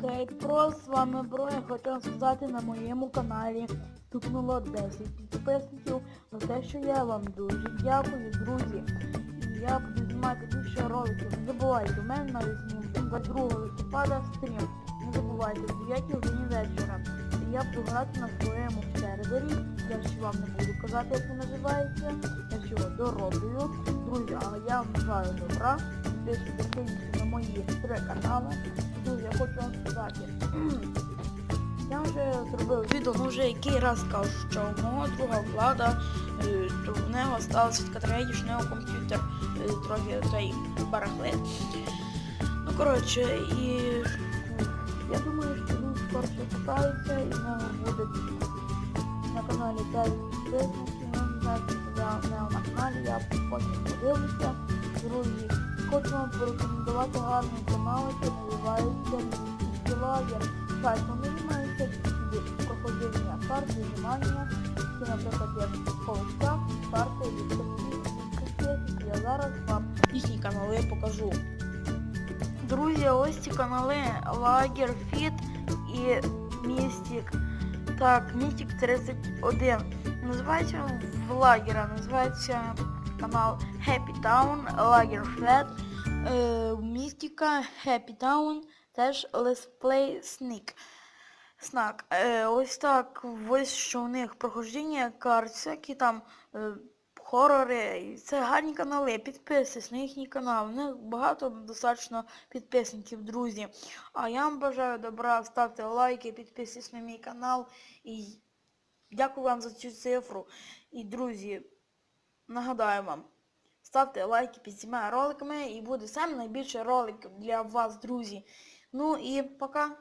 Хейт Про, з вами Бро, я хочу сказати на моєму каналі стукнуло 10 підписників за те, що я вам дуже дякую, друзі. І я буду знімати більше роликів. Не забувайте, у мене на весні 22 листопада стрім. Не забувайте, в 9 годині вечора. І я буду грати на своєму сервері. Я ще вам не буду казати, як він називається. Я ще його дороблю. Друзі, але я вам бажаю добра. Підписуйтесь на мої три канали. Друзі, сказати. Я вже зробив відео, ну вже який раз кажу, що у мого друга влада, е, то в нього сталося від нього комп'ютер е, трохи той барахлит. Ну коротше, і я думаю, що він скоро поправиться і в нього буде на каналі 9 підписників, я не знаю, я нього на каналі, я потім подивлюся. Друзі, хочу вам порекомендувати гарний канал, який називається Займаються від проходження карт, вижимання, це, наприклад, як холостяк, карти, відкриті, Я зараз вам їхні канали покажу. Друзі, ось ці канали Лагер Фіт і Містік. Так, Містік 31. Називається в лагера, називається канал Happy Town, Лагер Фет, е, Містіка, Happy Town, теж Play Sneak. Снак. Е, ось так, ось що у них прохождення карт, всякі там е, хорори. Це гарні канали. Підписуйтесь на їхній канал. У них багато достатньо підписників, друзі. А я вам бажаю добра, ставте лайки, підписуйтесь на мій канал. І дякую вам за цю цифру. І, друзі, нагадаю вам, ставте лайки під цими роликами і буде саме найбільший ролик для вас, друзі. Ну и пока.